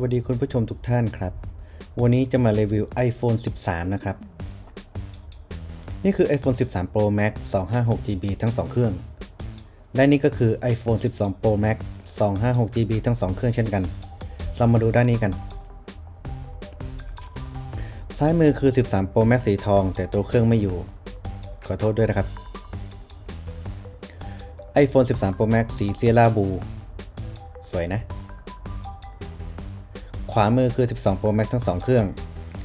วัสดีคุณผู้ชมทุกท่านครับ วันนี้จะมารีวิว iPhone 13 นะครับ นี่คือ iPhone 13 Pro Max 256GB ทั้ง 2 เครื่อง และนี่ก็คือ iPhone 12 Pro Max 256GB ทั้ง 2 เครื่องเช่นกัน เรามาดูด้านนี้กัน ซ้ายมือคือ 13 Pro Max สีทอง แต่ตัวเครื่องไม่อยู่ ขอโทษด้วยนะครับ iPhone 13 Pro Max สีเซียร่าบู สวยนะ ขวามือคือ 12 Pro Max ทั้ง 2 เครื่อง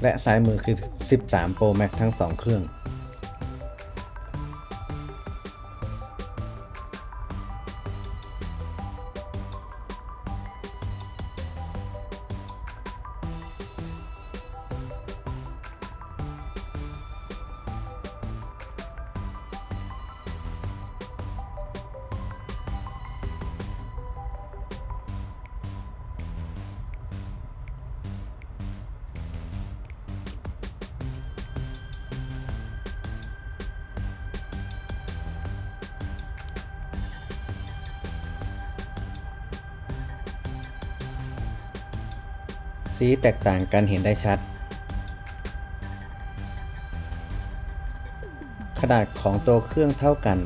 และซ้ายมือคือ 13 Pro Max ทั้ง 2 เครื่อง สีแตกต่างกันเห็นได้ชัด ขนาดของตัวเครื่องเท่ากัน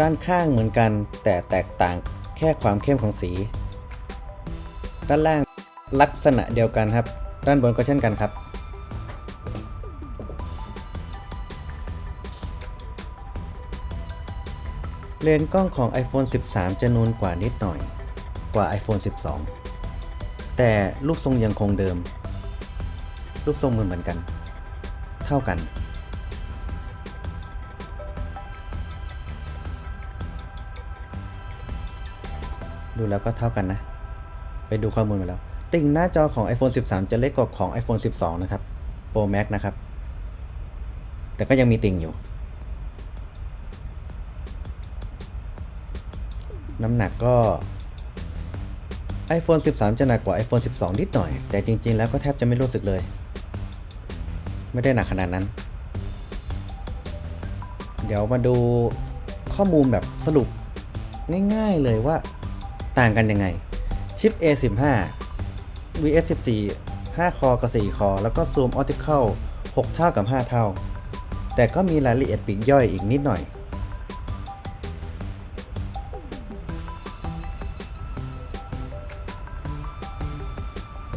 ด้านข้างเหมือนกันแต่แตกต่างแค่ความเข้มของสี ด้านล่างลักษณะเดียวกันครับ ด้านบนก็เช่นกันครับ เลนส์กล้องของ iPhone 13 จะนูนกว่านิดหน่อยกว่า iPhone 12 แต่รูปทรงยังคงเดิม รูปทรงเหมือนเหมือนกัน เท่ากัน ดูแล้วก็เท่ากันนะ ไปดูข้อมูลมาแล้ว ติ่งหน้าจอของ iPhone 13 จะเล็กกว่าของ iPhone 12 นะครับ Pro Max นะครับ แต่ก็ยังมีติ่งอยู่ น้ำหนักก็ iPhone 13 จะหนักกว่า iPhone 12 นิดหน่อย แต่จริง ๆ แล้วก็แทบจะไม่รู้สึกเลย ไม่ได้หนักขนาดนั้น เดี๋ยวมาดูข้อมูลแบบสรุปง่ายๆเลยว่าต่างกันยังไง ชิป A15 VS14 5 คอ กับ 4 คอ แล้วก็ Zoom Optical 6เท่ากับ 5 เท่า แต่ก็มีรายละเอียดปีกย่อยอีกนิดหน่อย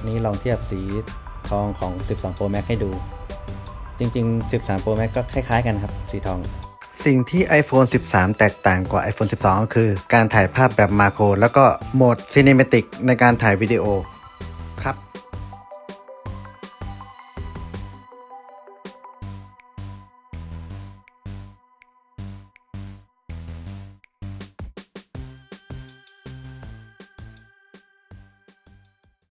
นี้ลองเทียบสีทองของ 12 Pro Max ให้ดู จริง ๆ 13 Pro Max ก็คล้าย ๆ กันครับ สีทอง สิ่งที่ iPhone 13 แตกต่างกว่า iPhone 12 ก็คือ การถ่ายภาพแบบมาโคร แล้วก็โหมด Cinematic ในการถ่ายวิดีโอ